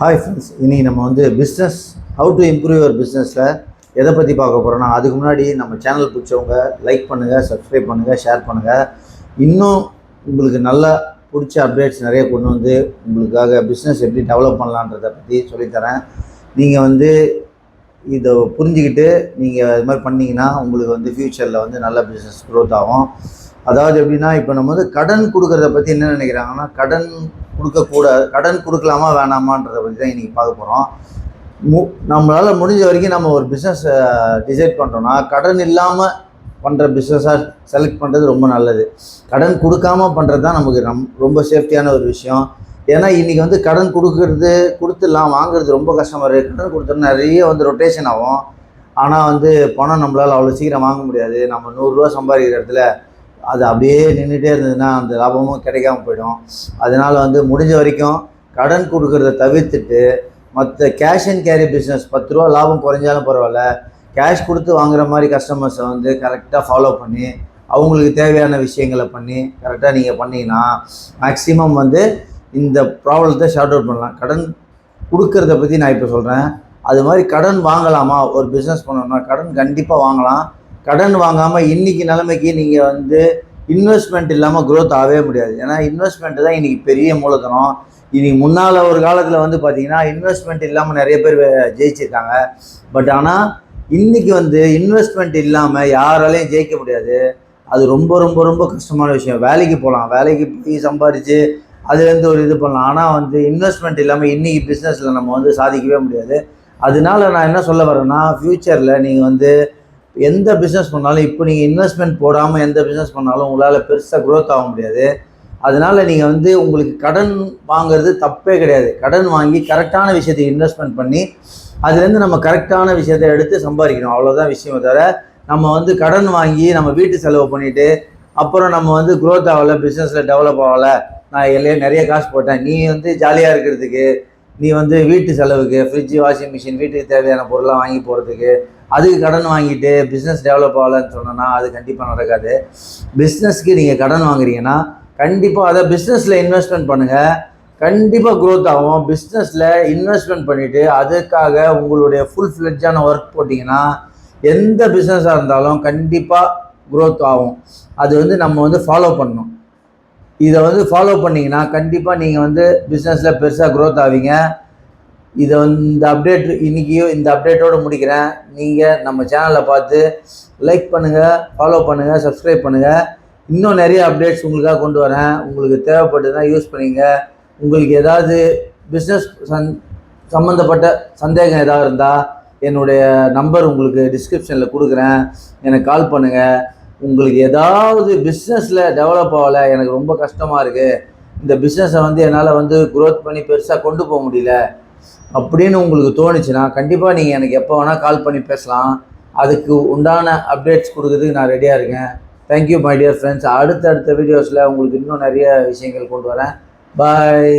Hi friends இன்றைக்கி நம்ம வந்து business how to improve your பிஸ்னஸில் எதை பற்றி பார்க்க போகிறோன்னா அதுக்கு முன்னாடி நம்ம சேனல் பிடிச்சவங்க லைக் பண்ணுங்கள் சப்ஸ்கிரைப் பண்ணுங்கள் ஷேர் பண்ணுங்கள் இன்னும் உங்களுக்கு நல்லா பிடிச்ச அப்டேட்ஸ் நிறைய கொண்டு வந்து உங்களுக்காக பிஸ்னஸ் எப்படி டெவலப் பண்ணலான்றதை பற்றி சொல்லித்தரேன் நீங்கள் வந்து இதை புரிஞ்சுக்கிட்டு நீங்கள் இது மாதிரி பண்ணிங்கன்னா உங்களுக்கு வந்து ஃப்யூச்சரில் வந்து நல்ல பிஸ்னஸ் க்ரோத் ஆகும். அதாவது எப்படின்னா இப்போ நம்ம வந்து கடன் கொடுக்குறத பற்றி என்ன நினைக்கிறாங்கன்னா கடன் கொடுக்கக்கூடாது. கடன் கொடுக்கலாமா வேணாமான்றதை பற்றி தான் இன்றைக்கி பார்க்க போகிறோம் மு நம்மளால் முடிஞ்ச வரைக்கும் நம்ம ஒரு பிஸ்னஸ் டிசைட் பண்ணுறோன்னா கடன் இல்லாமல் பண்ணுற பிஸ்னஸாக செலக்ட் பண்ணுறது ரொம்ப நல்லது. கடன் கொடுக்காம பண்ணுறது தான் நமக்கு நம் ரொம்ப சேஃப்டியான ஒரு விஷயம். ஏன்னா இன்றைக்கி வந்து கடன் கொடுக்கறது கொடுத்துடலாம் வாங்குறது ரொம்ப கஷ்டமாக இருக்குது கடன் கொடுத்தா நிறைய வந்து ரொட்டேஷன் ஆகும். ஆனால் வந்து பணம் நம்மளால் அவ்வளோ சீக்கிரம் வாங்க முடியாது. நம்ம நூறுரூவா சம்பாதிக்கிற இடத்துல அது அப்படியே நின்றுட்டே இருந்ததுன்னா அந்த லாபமும் கிடைக்காம போயிடும். அதனால் வந்து முடிஞ்ச வரைக்கும் கடன் கொடுக்குறத தவிர்த்துட்டு மற்ற கேஷ் அண்ட் கேரி பிஸ்னஸ் பத்து ரூபா லாபம் குறைஞ்சாலும் பரவாயில்ல. கேஷ் கொடுத்து வாங்குற மாதிரி கஸ்டமர்ஸை வந்து கரெக்டாக ஃபாலோ பண்ணி அவங்களுக்கு தேவையான விஷயங்களை பண்ணி கரெக்டாக நீங்கள் பண்ணிங்கன்னா மேக்ஸிமம் வந்து இந்த ப்ராப்ளத்தை ஷார்ட் அவுட் பண்ணலாம். கடன் கொடுக்கறத பற்றி நான் இப்போ சொல்கிறேன் அது மாதிரி கடன் வாங்கலாமா? ஒரு பிஸ்னஸ் பண்ணணும்னா கடன் கண்டிப்பாக வாங்கலாம். கடன் வாங்காமல் இன்றைக்கி நிலைமைக்கு நீங்கள் வந்து இன்வெஸ்ட்மெண்ட் இல்லாமல் க்ரோத் ஆகவே முடியாது. ஏன்னா இன்வெஸ்ட்மெண்ட் தான் இன்றைக்கி பெரிய மூலதனம். இன்றைக்கி முன்னால் ஒரு காலத்தில் வந்து பார்த்திங்கன்னா இன்வெஸ்ட்மெண்ட் இல்லாமல் நிறைய பேர் ஜெயிச்சிருக்காங்க. பட் ஆனால் இன்றைக்கி வந்து இன்வெஸ்ட்மெண்ட் இல்லாமல் யாராலையும் ஜெயிக்க முடியாது. அது ரொம்ப ரொம்ப ரொம்ப கஷ்டமான விஷயம். வேலைக்கு போகலாம் வேலைக்கு போய் சம்பாரித்து அதுலேருந்து ஒரு இது பண்ணலாம். ஆனால் வந்து இன்வெஸ்ட்மெண்ட் இல்லாமல் இன்றைக்கி பிஸ்னஸில் நம்ம வந்து சாதிக்கவே முடியாது. அதனால நான் என்ன சொல்ல வரேன்னா ஃப்யூச்சரில் நீங்கள் வந்து எந்த பிஸ்னஸ் பண்ணாலும் இப்போ நீங்கள் இன்வெஸ்ட்மெண்ட் போடாமல் எந்த பிஸ்னஸ் பண்ணாலும் உங்களால் பெருசாக க்ரோத் ஆக முடியாது. அதனால் நீங்கள் வந்து உங்களுக்கு கடன் வாங்குறது தப்பே கிடையாது. கடன் வாங்கி கரெக்டான விஷயத்தை இன்வெஸ்ட்மெண்ட் பண்ணி அதுலேருந்து நம்ம கரெக்டான விஷயத்தை எடுத்து சம்பாதிக்கணும். அவ்வளோதான் விஷயம் தவிர நம்ம வந்து கடன் வாங்கி நம்ம வீட்டு செலவு பண்ணிவிட்டு அப்புறம் நம்ம வந்து க்ரோத் ஆகலை பிஸ்னஸில் டெவலப் ஆகலை நான் எல்லையே நிறைய காசு போட்டேன். நீ வந்து ஜாலியாக இருக்கிறதுக்கு நீ வந்து வீட்டு செலவுக்கு ஃப்ரிட்ஜு வாஷிங் மிஷின் வீட்டுக்கு தேவையான பொருளாக வாங்கி போகிறதுக்கு அதுக்கு கடன் வாங்கிட்டு பிஸ்னஸ் டெவலப் ஆகலைன்னு சொன்னோன்னா அது கண்டிப்பாக நடக்காது. பிஸ்னஸ்க்கு நீங்கள் கடன் வாங்குறீங்கன்னா கண்டிப்பாக அதை பிஸ்னஸில் இன்வெஸ்ட்மெண்ட் பண்ணுங்கள் கண்டிப்பாக க்ரோத் ஆகும். பிஸ்னஸில் இன்வெஸ்ட்மெண்ட் பண்ணிவிட்டு அதுக்காக உங்களுடைய ஃபுல் ஃப்ளெட்ஜான ஒர்க் போட்டிங்கன்னா எந்த பிஸ்னஸாக இருந்தாலும் கண்டிப்பாக க்ரோத் ஆகும். அது வந்து நம்ம வந்து ஃபாலோ பண்ணணும். இதை வந்து ஃபாலோ பண்ணிங்கன்னா கண்டிப்பாக நீங்கள் வந்து பிஸ்னஸில் பெருசாக க்ரோத் ஆவீங்க. இதை வந்து இந்த அப்டேட் இன்றைக்கியும் இந்த அப்டேட்டோடு முடிக்கிறேன். நீங்கள் நம்ம சேனலை பார்த்து லைக் பண்ணுங்கள் ஃபாலோ பண்ணுங்கள் சப்ஸ்கிரைப் பண்ணுங்கள் இன்னும் நிறைய அப்டேட்ஸ் உங்களுக்காக கொண்டு வரேன். உங்களுக்கு தேவைப்பட்டதுன்னா யூஸ் பண்ணிங்க. உங்களுக்கு ஏதாவது பிஸ்னஸ் சந் சம்மந்தப்பட்ட சந்தேகம் ஏதாவது இருந்தால் என்னுடைய நம்பர் உங்களுக்கு டிஸ்கிரிப்ஷனில் கொடுக்குறேன். எனக்கு கால் பண்ணுங்கள் உங்களுக்கு ஏதாவது பிஸ்னஸில் டெவலப் ஆகலை எனக்கு ரொம்ப கஷ்டமாக இருக்குது இந்த பிஸ்னஸை வந்து என்னால் வந்து க்ரோத் பண்ணி பெருசாக கொண்டு போக முடியல. அப்படின்னு உங்களுக்கு தோணுச்சுன்னா கண்டிப்பாக நீங்கள் எனக்கு எப்போ வேணால் கால் பண்ணி பேசலாம். அதுக்கு உண்டான அப்டேட்ஸ் கொடுக்குறதுக்கு நான் ரெடியாக இருக்கேன். தேங்க்யூ மை டியர் ஃப்ரெண்ட்ஸ் அடுத்த அடுத்த வீடியோஸில் உங்களுக்கு இன்னும் நிறைய விஷயங்கள் கொண்டு வரேன். பாய்